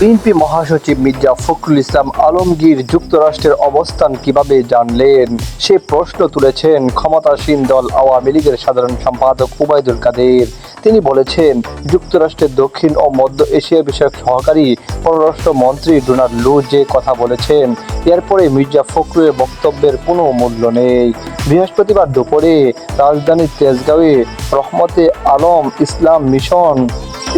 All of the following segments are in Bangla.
বিএনপি মহাসচিব মির্জা ফখরুল ইসলাম আলমগীর যুক্তরাষ্ট্রের অবস্থান কীভাবে জানলেন? সে প্রশ্ন তুলেছেন ক্ষমতাসীন দল আওয়ামী লীগের সাধারণ সম্পাদক উবায়দুল কাদের। তিনি বলেছেন, যুক্তরাষ্ট্রের দক্ষিণ ও মধ্য এশিয়া বিষয়ক সহকারী পররাষ্ট্র মন্ত্রী ডোনাল্ড লু যে কথা বলেছেন এরপরে মির্জা ফখরুলের বক্তব্যের কোনো মূল্য নেই। বৃহস্পতিবার দুপুরে রাজধানীর তেজগাঁওয়ে রহমতে আলম ইসলাম মিশন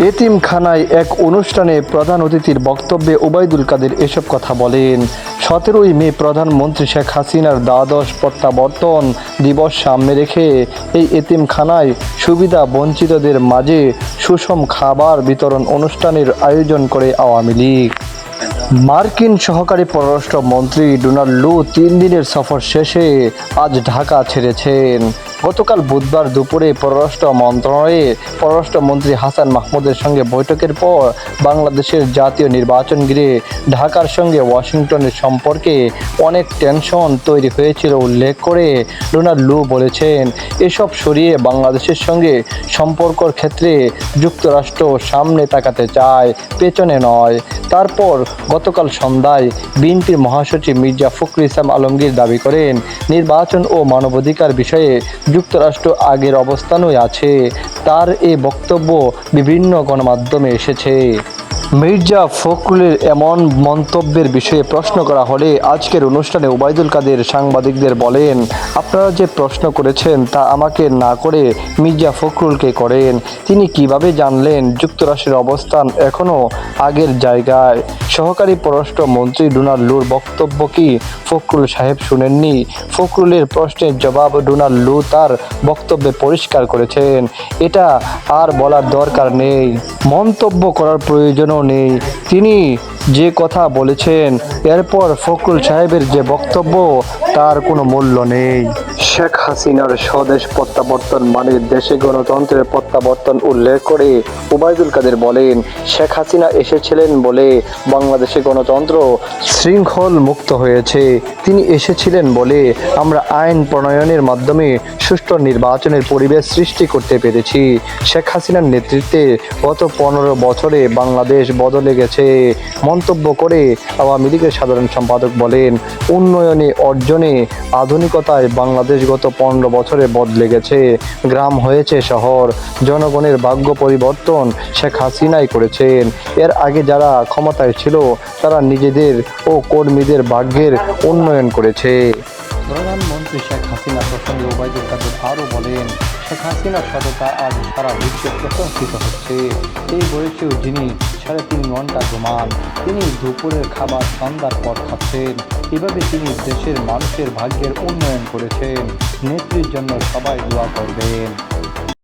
এতিমখানায় এক অনুষ্ঠানে প্রধান অতিথির বক্তব্যে ওবায়দুল কাদের এসব কথা বলেন। সতেরোই মে প্রধানমন্ত্রী শেখ হাসিনার দ্বাদশ প্রত্যাবর্তন দিবস সামনে রেখে এই এতিমখানায় সুবিধা বঞ্চিতদের মাঝে সুষম খাবার বিতরণ অনুষ্ঠানের আয়োজন করে আওয়ামী লীগ। মার্কিন সহকারী পররাষ্ট্র মন্ত্রী ডোনাল্ড লু তিন দিনের সফর শেষে আজ ঢাকা ছেড়েছেন। গতকাল বুধবার দুপুরে পররাষ্ট্র মন্ত্রণালয়ে পররাষ্ট্রমন্ত্রী হাসান মাহমুদের সঙ্গে বৈঠকের পর বাংলাদেশের জাতীয় নির্বাচন ঘিরে ঢাকার সঙ্গে ওয়াশিংটনের সম্পর্কে অনেক টেনশন তৈরি হয়েছিল উল্লেখ করে ডোনাল্ড লু বলেছেন, এসব সরিয়ে বাংলাদেশের সঙ্গে সম্পর্কর ক্ষেত্রে যুক্তরাষ্ট্র সামনে তাকাতে চায়, পেছনে নয়। তারপর গতকাল সন্ধ্যায় বিএনপির মহাসচিব মির্জা ফখরুল ইসলাম আলমগীর দাবি করেন, নির্বাচন ও মানবাধিকার বিষয়ে যুক্তরাষ্ট্র আগের অবস্থানই আছে। তার এ বক্তব্য বিভিন্ন গণমাধ্যমে এসেছে। মির্জা ফখরুলের এমন মন্তব্যের বিষয়ে প্রশ্ন করা হলে আজকের অনুষ্ঠানে ওবায়দুল কাদের সাংবাদিকদের বলেন, আপনারা যে প্রশ্ন করেছেন তা আমাকে না করে মির্জা ফখরুলকে করেন। তিনি কীভাবে জানলেন যুক্তরাষ্ট্রের অবস্থান এখনও আগের জায়গায়? সহকারী পররাষ্ট্র মন্ত্রী ডোনাল্ড লুর বক্তব্য কি? ফখরুল সাহেব শুনেননি। ফখরুলের প্রশ্নের জবাব ডোনাল্ড লু তার বক্তব্যে পরিষ্কার করেছেন। এটা আর বলার দরকার নেই। মন্তব্য করার প্রয়োজনও নেই। তিনি যে কথা বলেছেন, এরপর ফখরুল সাহেবের যে বক্তব্য, তার কোনো মূল্য নেই। শেখ হাসিনার স্বদেশ প্রত্যাবর্তন মানে দেশে গণতন্ত্রের প্রত্যাবর্তন উল্লেখ করে উবায়দুল কাদের বলেন, শেখ হাসিনা এসেছিলেন বলে বাংলাদেশে গণতন্ত্র শৃঙ্খল মুক্ত হয়েছে। তিনি এসেছিলেন বলে আমরা আইন প্রণয়নের মাধ্যমে সুষ্ঠু নির্বাচনের পরিবেশ সৃষ্টি করতে পেরেছি। শেখ হাসিনার নেতৃত্বে গত পনেরো বছরে বাংলাদেশ বদলে গেছে। মন্তব্য করে আওয়ামী লীগের সাধারণ সম্পাদক বলেন, উন্নয়নে, অর্জনে আধুনিকতায় বাংলাদেশ গত পনেরো বছরে বদলে গেছে। গ্রাম হয়েছে শহর, জনগণের ভাগ্য পরিবর্তন শেখ হাসিনাই করেছেন। এর আগে যারা ক্ষমতায় ছিল, তারা নিজেদের ও কর্মীদের ভাগ্যের উন্নয়ন করেছে। প্রধানমন্ত্রী শেখ হাসিনা প্রসঙ্গে ওবায়দুল কাদের আরও বলেন, শেখ হাসিনার সততা আজ সারা বিশ্বে প্রশংসিত হচ্ছে। এই বয়সেও যিনি সাড়ে তিন ঘণ্টা ঘুমান। তিনি দুপুরের খাবার সন্ধ্যার পর খাচ্ছেন। এভাবে তিনি দেশের মানুষের ভাগ্যের উন্নয়ন করেছেন। নেত্রীর জন্য সবাই দোয়া করবেন।